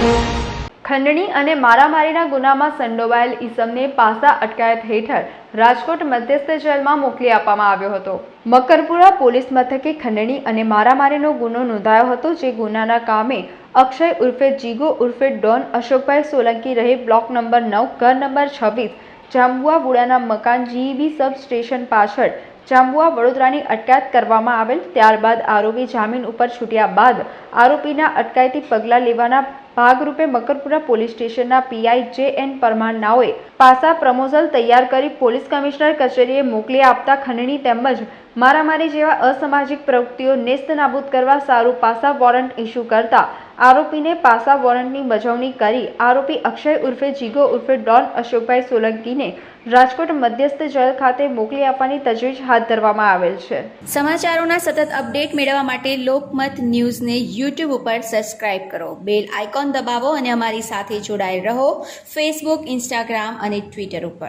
ખંડણી અને મારામારીના ગુનામાં સંડોવાયેલ ઈસમને પાસા અટકાયત હેઠળ રાજકોટ મધ્યસ્થ જેલમાં મોકલી આપવામાં આવ્યો હતો. મકરપુરા પોલીસ મથકે ખંડણી અને મારામારીનો ગુનો નોંધાયો હતો જે ગુનાના કામે અક્ષય ઉર્ફે જીગો ઉર્ફે ડોન અશોકભાઈ સોલંકી રહે બ્લોક નંબર નવ, ઘર નંબર છવ્વીસ, જાંબુઆ વુડાના મકાન જીઈબી સબ સ્ટેશન પાછળ જાંબુઆ વડોદરાની અટકાયત કરવામાં આવેલ. ત્યારબાદ આરોપી જામીન ઉપર છૂટ્યા બાદ આરોપીના અટકાયતી પગલાં લેવાના ભાગરૂપે મકરપુરા પોલીસ સ્ટેશનના પીઆઈ જે એન પરમાર નાઓએ પાસા પ્રમોઝલ તૈયાર કરી પોલીસ કમિશનર કચેરીએ મોકલી આપતા ખંડણી તેમજ મારામારી જેવા અસામાજિક પ્રવૃત્તિઓ નેસ્ત નાબૂદ કરવા સારું પાસા વોરંટ ઇસ્યુ કરતા આરોપીને પાસા વોરંટની બજવણી કરી આરોપી અક્ષય ઉર્ફે જીગો ઉર્ફે ડોન અશોકભાઈ સોલંકીને રાજકોટ મધ્યસ્થ જેલ ખાતે મોકલી આપવાની તજવીજ હાથ ધરવામાં આવેલ છે. સમાચારોના સતત અપડેટ મેળવવા માટે લોકમત ન્યૂઝને યુટ્યુબ ઉપર સબસ્ક્રાઇબ કરો. બેલ આઇકોન દબાવો અને અમારી સાથે જોડાયેલ રહો ફેસબુક, ઇન્સ્ટાગ્રામ અને ટ્વિટર ઉપર.